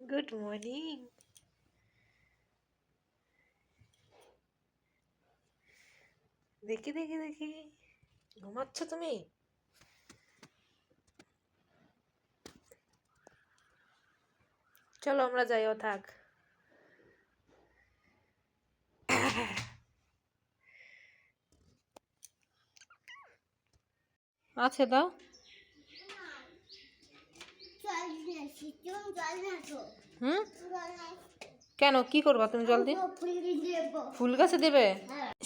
Good morning দেখি দেখি দেখি। ঘুমাচ্ছ তুমি? চলো আমরা যাই ও থাক। আছে দাও। কেন? কি করবা তুমি জলদি ফুল গাছে দেবে?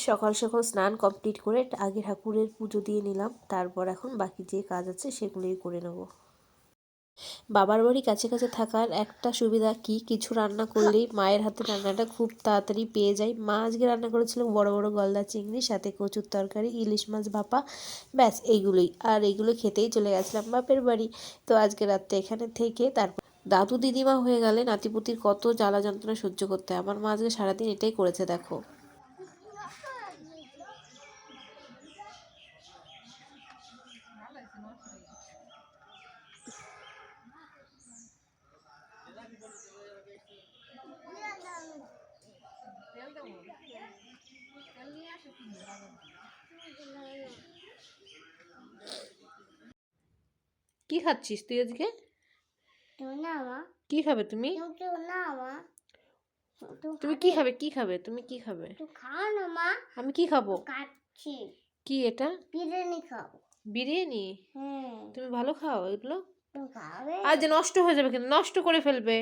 সকাল সকাল স্নান কমপ্লিট করে আগে ঠাকুরের পুজো দিয়ে নিলাম, তারপর এখন বাকি যে কাজ আছে সেগুলোই করে নেব। বাবার বাড়ি কাছে কাছে থাকার একটা সুবিধা কি? কিছু রান্না করলেই মায়ের হাতে রান্নাটা খুব তাড়াতাড়ি পেয়ে যাই মা আজকে রান্না করেছিল বড় বড় গলদা চিংড়ি, সাথে কচুর তরকারি, ইলিশ মাছ ভাপা, ব্যাস এইগুলোই আর এইগুলো খেতেই চলে গেছিলাম বাপের বাড়ি। তো আজকে রাত্রে এখানে থেকে তারপর দাদু দিদিমা হয়ে গেলে নাতিপুতির কত জ্বালা যন্ত্রণা সহ্য করতে হয়। আমার মা আজকে সারাদিন এটাই করেছে, দেখো। কি খাচ্ছিস তুই আজকে? কি খাবে তুমি? তুমি কি খাবে? কি খাবে? তুমি কি খাবে? খাও না মা। আমি কি খাব? খাচ্ছি কি এটা? বিরিয়ানি খাও। বিরিয়ানি? হ্যাঁ। তুমি ভালো খাও এগুলো? খাবে। আজ নষ্ট হয়ে যাবে কিন্তু নষ্ট করে ফেলবে।